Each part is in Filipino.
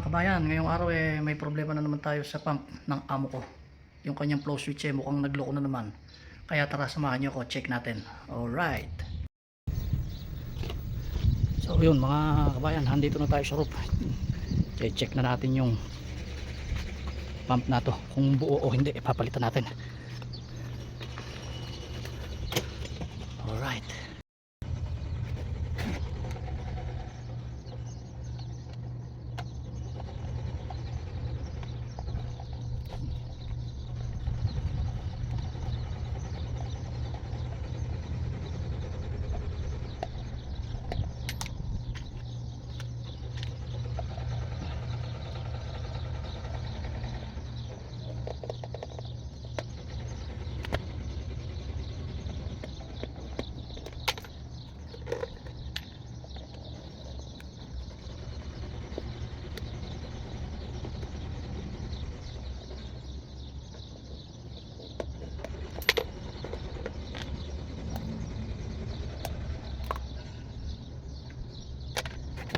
mga kabayan, ngayong araw eh may problema na naman tayo sa pump ng amo ko. Yung kanyang flow switch eh mukhang nagloko na naman. Kaya tara samahan niyo ko, check natin. Alright. So yun mga kabayan, handito na tayo sa roof. check na natin yung pump na to. Kung buo o hindi, ipapalitan natin. Alright.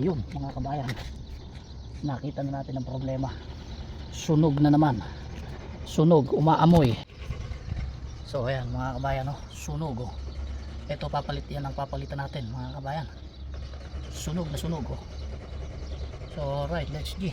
Yun mga kabayan nakita na natin ang problema sunog na naman sunog umaamoy so ayan mga kabayan no? sunog oh. ito papalit yan ang papalitan natin mga kabayan sunog na sunog oh. so alright let's go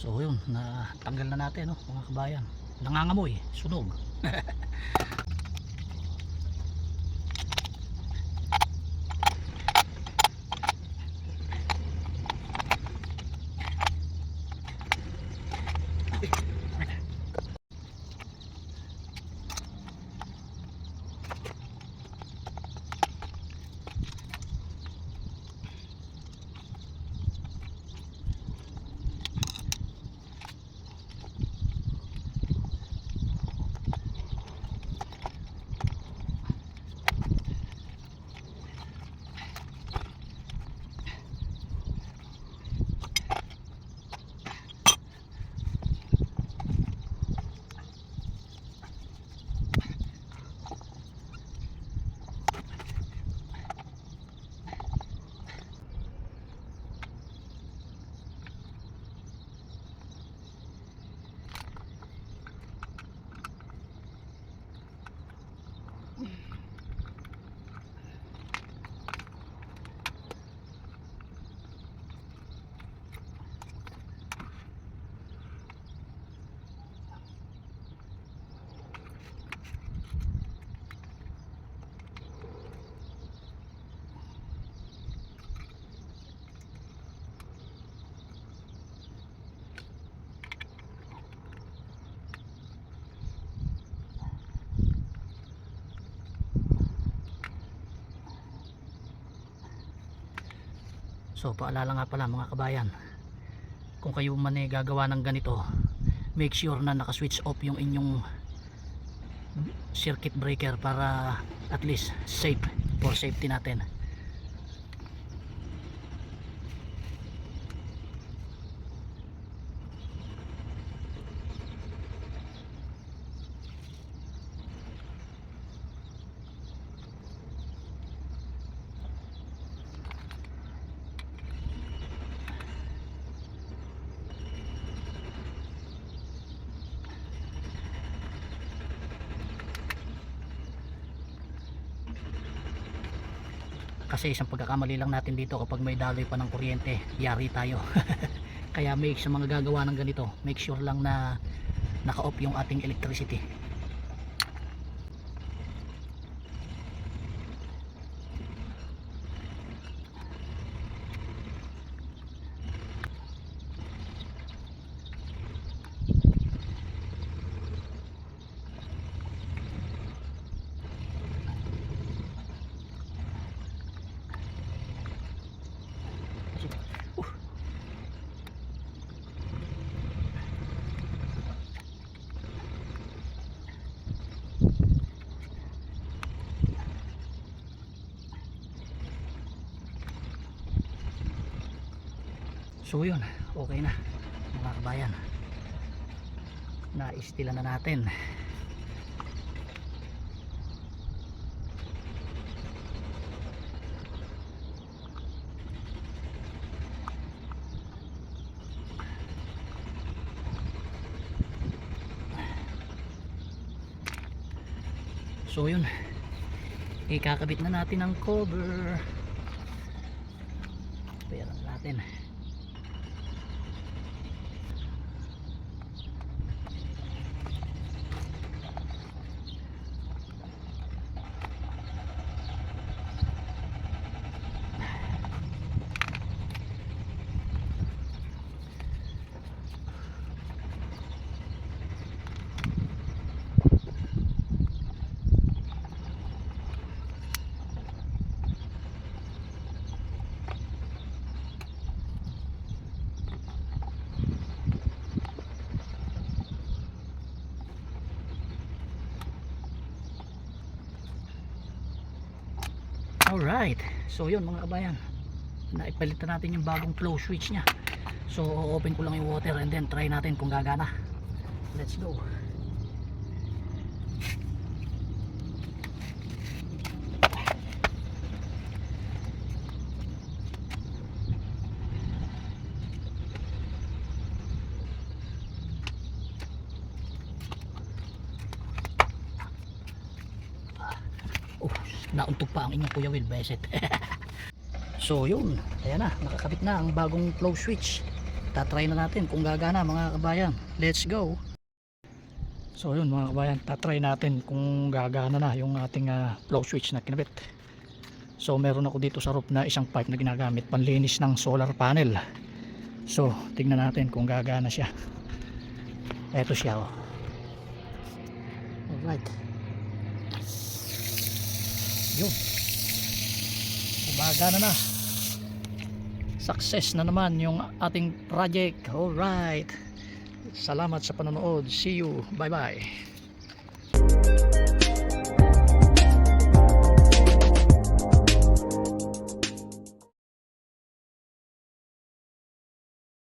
So yun, na tanggal na natin no, mga kabayan. Nangangamoy, sunog. So paalala nga pala mga kabayan Kung kayo man eh gagawa ng ganito Make sure na naka-switch off yung inyong circuit breaker para at least safe for safety natin kasi isang pagkakamali lang natin dito kapag may daloy pa ng kuryente yari tayo. Kaya make sa mga gagawa ng ganito make sure lang na naka off yung ating electricity So yun, okay na mga kabayan. Naistilan na natin. So yun, ikakabit na natin ang cover. Pera natin. Alright, so yun mga kabayan. Naipalitan natin yung bagong flow switch nya So open ko lang yung water and then try natin kung gagana. Let's go Oh, nauntog pa ang inyong Kuya Will Beset. so yun, ayan na, nakakabit na ang bagong flow switch. Tatry na natin kung gagana mga kabayan. Let's go. So yun mga kabayan, tatry natin kung gagana na yung ating ah, flow switch na kinabit. So meron ako dito sa roof na isang pipe na ginagamit panlinis ng solar panel. So tignan natin kung gagana siya. Eto siya oh. Alright yun umaga na na. Success na naman yung ating project. Alright. Salamat sa panonood. See you. Bye bye